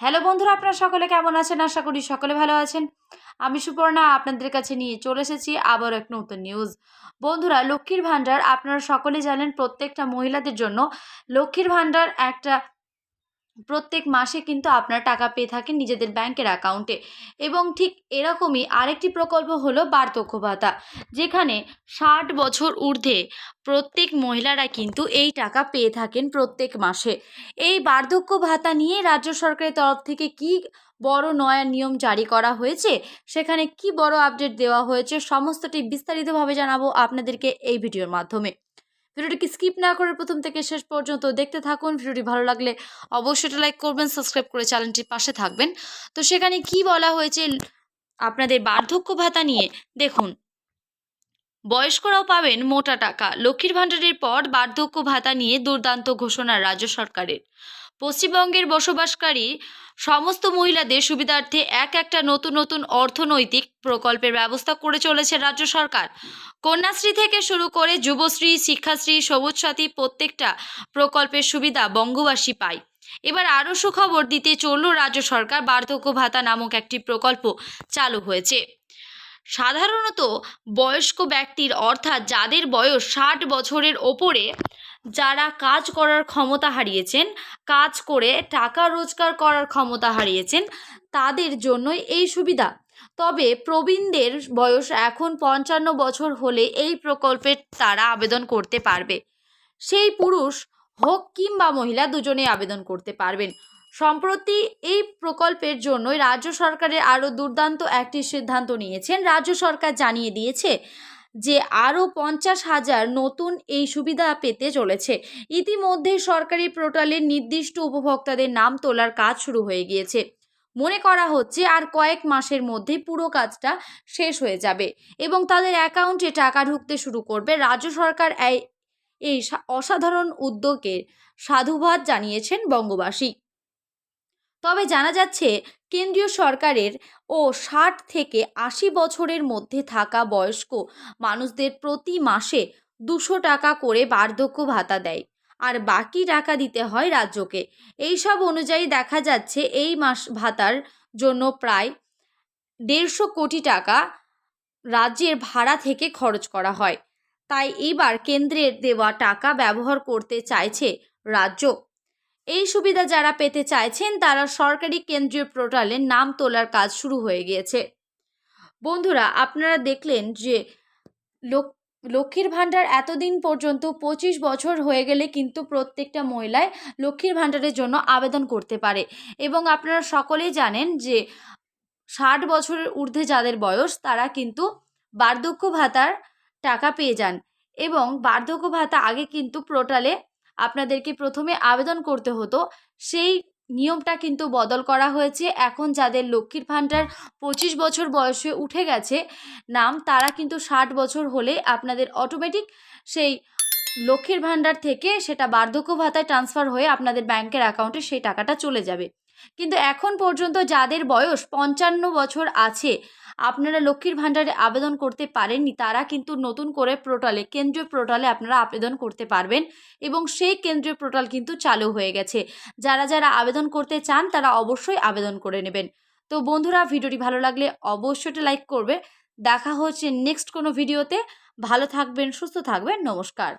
Hello বন্ধুরা, আপনারা সকলে কেমন আছেন? আশা করি সকলে ভালো আছেন। আমি সুপর্ণা, আপনাদের কাছে নিয়ে চলে এসেছি আবার এক নতুন নিউজ বন্ধুরা, লক্ষ্মীর ভাণ্ডার আপনারা সকলে জানেন, প্রত্যেকটা মহিলাদের জন্য লক্ষ্মীর ভাণ্ডার একটা প্রত্যেক মাসে কিন্তু আপনারা টাকা পেয়ে থাকেন নিজেদের ব্যাংকের অ্যাকাউন্টে। এবং ঠিক এরকমই আরেকটি প্রকল্প হলো বার্ধক্য ভাতা, যেখানে ষাট বছর ঊর্ধ্বে প্রত্যেক মহিলারা কিন্তু এই টাকা পেয়ে থাকেন প্রত্যেক মাসে। এই বার্ধক্য ভাতা নিয়ে রাজ্য সরকারের তরফ থেকে কি বড় নয়া নিয়ম জারি করা হয়েছে? সেখানে কি বড় আপডেট দেওয়া হয়েছে? সমস্তটি বিস্তারিতভাবে জানাব আপনাদেরকে এই ভিডিওর মাধ্যমে। ভিডিওটিকে স্কিপ না করে প্রথম থেকে শেষ পর্যন্ত দেখতে থাকুন। ভিডিওটি ভালো লাগলে অবশ্যই লাইক করবেন, সাবস্ক্রাইব করে চ্যানেলটির পাশে থাকবেন। তো সেখানে কি বলা হয়েছে আপনাদের বার্ধক্য ভাতা নিয়ে? দেখুন, বয়স্করাও পাবেন মোটা টাকা। লক্ষ্মীর ভাণ্ডারের পর বার্ধক্য ভাতা নিয়ে দুর্দান্ত ঘোষণা রাজ্য সরকারের। পশ্চিমবঙ্গের বসবাসকারী সমস্ত মহিলাদের সুবিধার্থে এক একটা নতুন নতুন অর্থনৈতিক প্রকল্পের ব্যবস্থা করে চলেছে রাজ্য সরকার। কন্যাশ্রী থেকে শুরু করে যুবশ্রী, শিক্ষাশ্রী সবুজ সাথী প্রত্যেকটা প্রকল্পের সুবিধা বঙ্গবাসী পায়। এবার আরও সুখবর দিতে চলল রাজ্য সরকার বার্ধক্য ভাতা নামক একটি প্রকল্প চালু হয়েছে। সাধারণত বয়স্ক ব্যক্তির অর্থাৎ যাদের বয়স ষাট বছরের ওপরে যারা কাজ করার ক্ষমতা হারিয়েছেন, কাজ করে টাকা রোজগার করার ক্ষমতা হারিয়েছেন, তাদের জন্যই এই সুবিধা। তবে প্রবীণদের বয়স এখন পঞ্চান্ন বছর হলে এই প্রকল্পে তারা আবেদন করতে পারবে। সেই পুরুষ হোক কিংবা মহিলা দুজনেই আবেদন করতে পারবেন। সম্প্রতি এই প্রকল্পের জন্যই রাজ্য সরকারের আরও দুর্দান্ত একটি সিদ্ধান্ত নিয়েছেন। রাজ্য সরকার জানিয়ে দিয়েছে যে আরও পঞ্চাশ হাজার নতুন এই সুবিধা পেতে চলেছে। ইতিমধ্যে সরকারি পোর্টালে নির্দিষ্ট উপভোক্তাদের নাম তোলার কাজ শুরু হয়ে গিয়েছে। মনে করা হচ্ছে আর কয়েক মাসের মধ্যে পুরো কাজটা শেষ হয়ে যাবে এবং তাদের অ্যাকাউন্টে টাকা ঢুকতে শুরু করবে। রাজ্য সরকার এই অসাধারণ উদ্যোগের সাধুবাদ জানিয়েছেন বঙ্গবাসী। তবে জানা যাচ্ছে কেন্দ্রীয় সরকারের ও ষাট থেকে আশি বছরের মধ্যে থাকা বয়স্ক মানুষদের প্রতি মাসে দুশো টাকা করে বার্ধক্য ভাতা দেয়। আর বাকি টাকা দিতে হয় রাজ্যকে। এইসব অনুযায়ী দেখা যাচ্ছে এই মাস ভাতার জন্য প্রায় দেড়শো কোটি টাকা রাজ্যের ভাড়া থেকে খরচ করা হয়। তাই এবার কেন্দ্রের দেওয়া টাকা ব্যবহার করতে চাইছে রাজ্য এই সুবিধা যারা পেতে চাইছেন, তারা সরকারি কেন্দ্রীয় পোর্টালে নাম তোলার কাজ শুরু হয়ে গিয়েছে। বন্ধুরা, আপনারা দেখলেন যে লোক, লক্ষ্মীর ভাণ্ডার এতদিন পর্যন্ত পঁচিশ বছর হয়ে গেলে কিন্তু প্রত্যেকটা মহিলায় লক্ষ্মীর ভাণ্ডারের জন্য আবেদন করতে পারে। এবং আপনারা সকলেই জানেন যে ষাট বছরের ঊর্ধ্বে যাদের বয়স, তারা কিন্তু বার্ধক্য ভাতার টাকা পেয়ে যান। এবং বার্ধক্য ভাতা আগে কিন্তু পোর্টালে আপনাদেরকে প্রথমে আবেদন করতে হতো। সেই নিয়মটা কিন্তু বদল করা হয়েছে। এখন যাদের লক্ষ্মীর ভাণ্ডার পঁচিশ বছর বয়সে উঠে গেছে, নাম তারা কিন্তু ষাট বছর হলে আপনাদের অটোমেটিক সেই লক্ষ্মীর ভাণ্ডার থেকে সেটা বার্ধক্য ভাতায় ট্রান্সফার হয়ে আপনাদের ব্যাংকের অ্যাকাউন্টে সেই টাকাটা চলে যাবে। কিন্তু এখন পর্যন্ত যাদের বয়স পঞ্চান্ন বছর আছে, আপনারা লক্ষ্মীর ভাণ্ডারে আবেদন করতে পারেননি, তারা কিন্তু নতুন করে পোর্টালে, কেন্দ্রীয় পোর্টালে আপনারা আবেদন করতে পারবেন এবং সেই কেন্দ্রীয় পোর্টাল কিন্তু চালু হয়ে গেছে। যারা যারা আবেদন করতে চান, তারা অবশ্যই আবেদন করে নেবেন। তো বন্ধুরা, ভিডিওটি ভালো লাগলে অবশ্যই লাইক করবে। দেখা হচ্ছে নেক্সট কোনো ভিডিওতে। ভালো থাকবেন, সুস্থ থাকবেন, নমস্কার।